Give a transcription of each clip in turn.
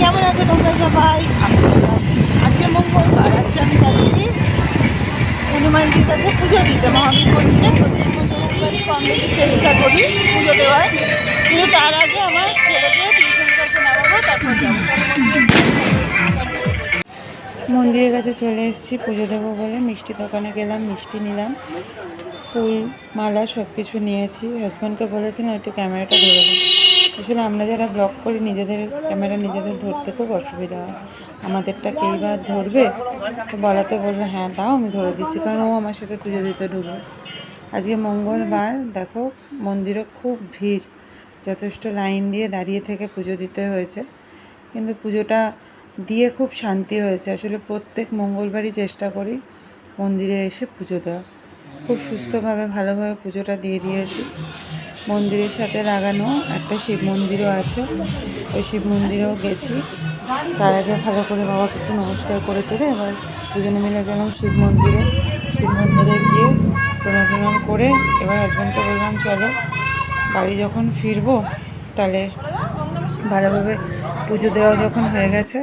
কেমন আছো তোমরা সবাই। আজকে মঙ্গলবার, আজকে আমি যাচ্ছি হনুমানজির কাছে পুজো দিতে মহাবীর মন্দিরে চেষ্টা করি পুজো দেওয়ার। কিন্তু তার আগে আমার ছেলেকে মন্দিরের কাছে চলে এসেছি, পুজো দেবো বলে। মিষ্টি দোকানে গেলাম, মিষ্টি নিলাম। ফুল, মালা সব কিছু নিয়েছি হাজব্যান্ডকে বলেছিলাম, একটু ক্যামেরাটা ধরে দিন আসলে আমরা যারা ব্লগ করি, নিজেদের ক্যামেরা নিজেদের ধরতে খুব অসুবিধা হয়। আমাদেরটা কেই বা ধরবে? তো বলাতে বলবে হ্যাঁ তাও আমি ধরে দিচ্ছি। কারণ ও আমার সাথে পুজো দিতে ঢুকবে। আজকে মঙ্গলবার, দেখো মন্দিরে খুব ভিড়। যথেষ্ট লাইন দিয়ে দাঁড়িয়ে থেকে পুজো দিতে হয়েছে। কিন্তু পুজোটা দিয়ে খুব শান্তি হয়েছে। আসলে প্রত্যেক মঙ্গলবারই চেষ্টা করি মন্দিরে এসে পুজো দেওয়া খুব সুস্থভাবে, ভালোভাবে পুজোটা দিয়ে দিয়েছি। মন্দিরের সাথে লাগানো একটা শিব মন্দিরও আছে। ওই শিব মন্দিরেও গেছি। তার আগে ভালো করে বাবাকে একটু নমস্কার করে তোলে এবার দুজনে মিলে গেলাম শিব মন্দিরে। শিব মন্দিরে গিয়ে প্রণাম প্রণাম করে এবার হাজব্যান্ডকে বললাম, চলো বাড়ি যখন ফিরবো, তাহলে ভালোভাবে পুজো দেওয়া যখন হয়ে গেছে,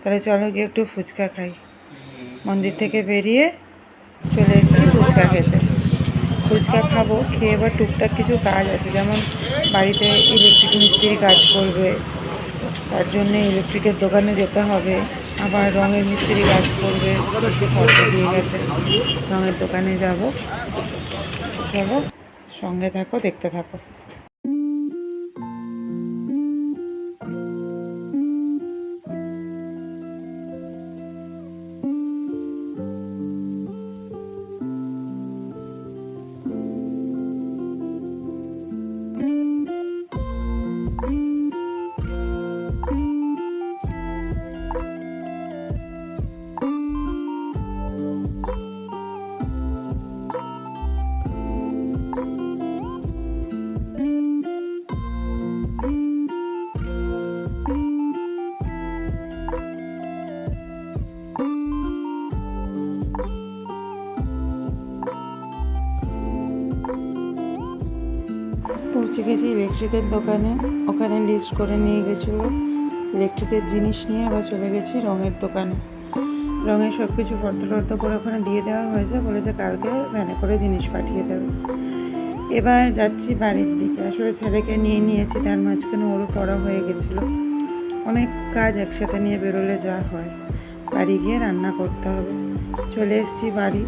তাহলে চলো গিয়ে একটু ফুচকা খাই। মন্দির থেকে বেরিয়ে চলে এসেছি ফুচকা খেতে। ফুচকা খাব, খেয়ে এবার টুকটাক কিছু কাজ আছে, যেমন বাড়িতে ইলেকট্রিক মিস্ত্রি কাজ করবে, তার জন্য ইলেকট্রিকের দোকানে যেতে হবে, আবার রঙের মিস্ত্রি কাজ করবে খরচ দিয়ে গেছে, রঙের দোকানে যাব, যাব, সঙ্গে থাকো, দেখতে থাকো। পৌঁছে গেছি ইলেকট্রিকের দোকানে। ওখানে লিস্ট করে নিয়ে গেছিল। ইলেকট্রিকের জিনিস নিয়ে আবার চলে গেছি রঙের দোকানে। রঙের সব কিছু ফর্দ টর্দ করে ওখানে দিয়ে দেওয়া হয়েছে। বলেছে কালকে ভ্যানে করে জিনিস পাঠিয়ে দেবে। এবার যাচ্ছি বাড়ির দিকে। আসলে ছেলেকে নিয়ে নিয়েছি, তার মাঝখানে ওরও পড়া হয়ে গেছিল। অনেক কাজ একসাথে নিয়ে বেরোলে যা হয়। বাড়ি গিয়ে রান্না করতে হবে। চলে এসেছি বাড়ি।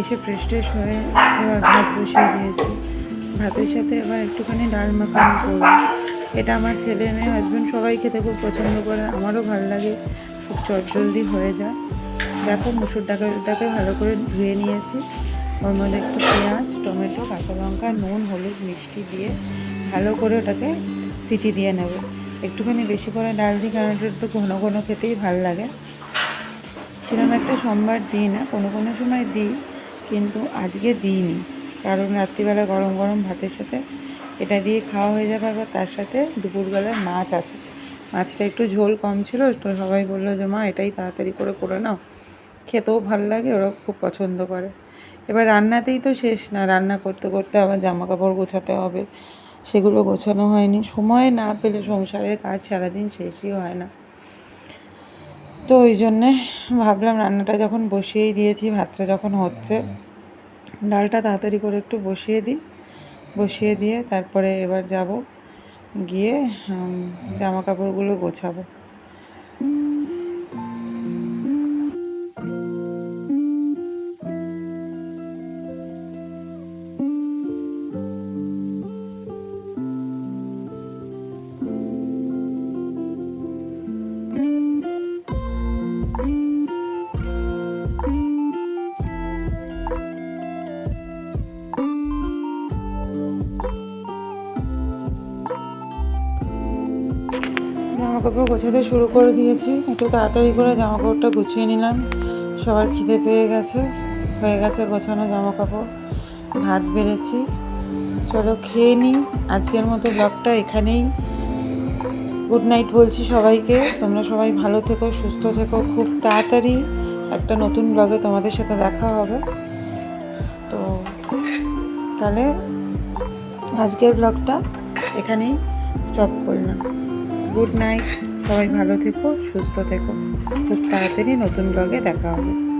এসে ফ্রেশ ট্রেশ হয়ে এবার ভাত বসিয়ে দিয়েছি। ভাতের সাথে এবার একটুখানি ডাল মাখানি করব। এটা আমার ছেলে মেয়ে হাজব্যান্ড সবাই খেতে খুব পছন্দ করে, আমারও ভালো লাগে। খুব চটজলদি হয়ে যায়। দেখো মুসুর ডাকাটাকে ভালো করে ধুয়ে নিয়েছি। ওর মধ্যে একটু পেঁয়াজ, টমেটো, কাঁচা লঙ্কা, নুন, হলুদ, মিষ্টি দিয়ে ভালো করে ওটাকে সিটি দিয়ে নেব। একটুখানি বেশি করে ডাল দিই, কারণ ওটা একটু ঘন ঘন খেতেই ভালো লাগে। সেরকম একটা সোমবার দিই না, কোনো কোনো সময় দিই, কিন্তু আজকে দিইনি। কারণ রাত্রিবেলা গরম গরম ভাতের সাথে এটা দিয়ে খাওয়া হয়ে যাবে, আবার তার সাথে দুপুরবেলার মাছ আছে। মাছটা একটু ঝোল কম ছিল, তো সবাই বলল যে, মা, এটাই তাড়াতাড়ি করে করে নাও। খেতেও ভালো লাগে, ওরা খুব পছন্দ করে। এবার রান্নাতেই তো শেষ না, রান্না করতে করতে আবার জামা কাপড় গোছাতে হবে, সেগুলো গোছানো হয়নি। সময় না পেলে সংসারের কাজ সারাদিন শেষই হয় না। তো ওই জন্যে ভাবলাম রান্নাটা যখন বসিয়েই দিয়েছি, ভাতটা যখন হচ্ছে ডালটা তাড়াতাড়ি করে একটু বসিয়ে দিই। বসিয়ে দিয়ে তারপরে এবার যাব গিয়ে জামা কাপড়গুলো গোছাবো। জামা কাপড় গোছাতে শুরু করে দিয়েছি। একটু তাড়াতাড়ি করে জামা কাপড়টা গুছিয়ে নিলাম। সবার খিদে পেয়ে গেছে, হয়ে গেছে গোছানো জামা কাপড় ভাত বেড়েছি। চলো খেয়ে নিই। আজকের মতো ব্লগটা এখানেই। গুড নাইট বলছি সবাইকে। তোমরা সবাই ভালো থেকো, সুস্থ থেকো। খুব তাড়াতাড়ি একটা নতুন ব্লগে তোমাদের সাথে দেখা হবে। তো তাহলে আজকের ব্লগটা এখানেই স্টপ করলাম। Good night. সবাই ভালো থেকো সুস্থ থেকো। খুব তাড়াতাড়ি নতুন ব্লগে দেখা হবে।